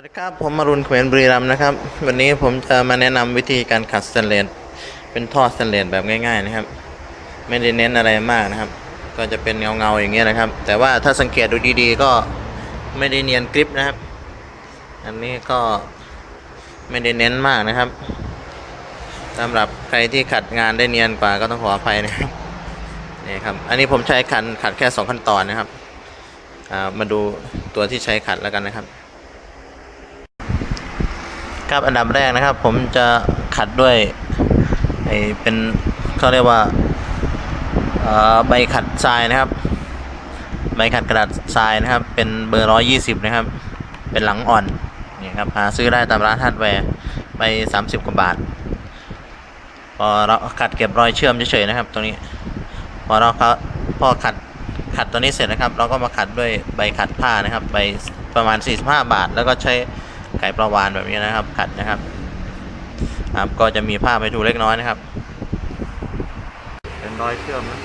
วัสดีครับผมมารุนเขวนบุรีรัมนะครับ วันนี้ผมจะมาแนะนำวิธีการขัดสแตนเลสเป็นท่อสแตนเลสแบบง่าย ๆนะครับ ไม่ได้เน้นอะไรมากนะครับ ก็จะเป็นเงาๆอย่างเงี้ยนะครับ แต่ว่าถ้าสังเกตดูดีๆ ก็ไม่ได้เนียนกริปนะครับ อันนี้ก็ไม่ได้เน้นมากนะครับสำหรับใครที่ขัดงานได้เนียนกว่าก็ต้องขออภัยนะครับนี่ครับ อันนี้ผมใช้ขัดขัดแค่สองขั้นตอนนะครับามาดูตัวที่ใช้ขัดแล้วกันนะครับ ครับอันดับแรกนะครับ ผมจะขัดด้วยไอเป็นเขาเรียกว่าใบขัดทรายนะครับ ใบขัดกระดาษทรายนะครับ เป็นเบอร์ร้อยยี่สิบนะครับ เป็นหลังอ่อนนี่ครับหาซื้อได้ตามร้านฮาร์ดแวร์ไปสามสิบกว่าบาท พอเราขัดเก็บรอยเชื่อมเฉยๆนะครับ ตรงนี้ พอเราเขาพอขัดขัดตัวนี้เสร็จนะครับ เราก็มาขัดด้วยใบขัดผ้านะครับ ใบประมาณ 45 บาท แล้วก็ใช้ ไก่ประวานแบบนี้นะครับ ขัดนะครับครับก็จะมีภาพไปดูเล็กน้อยนะครับ เป็นรอยเชื่อมนะ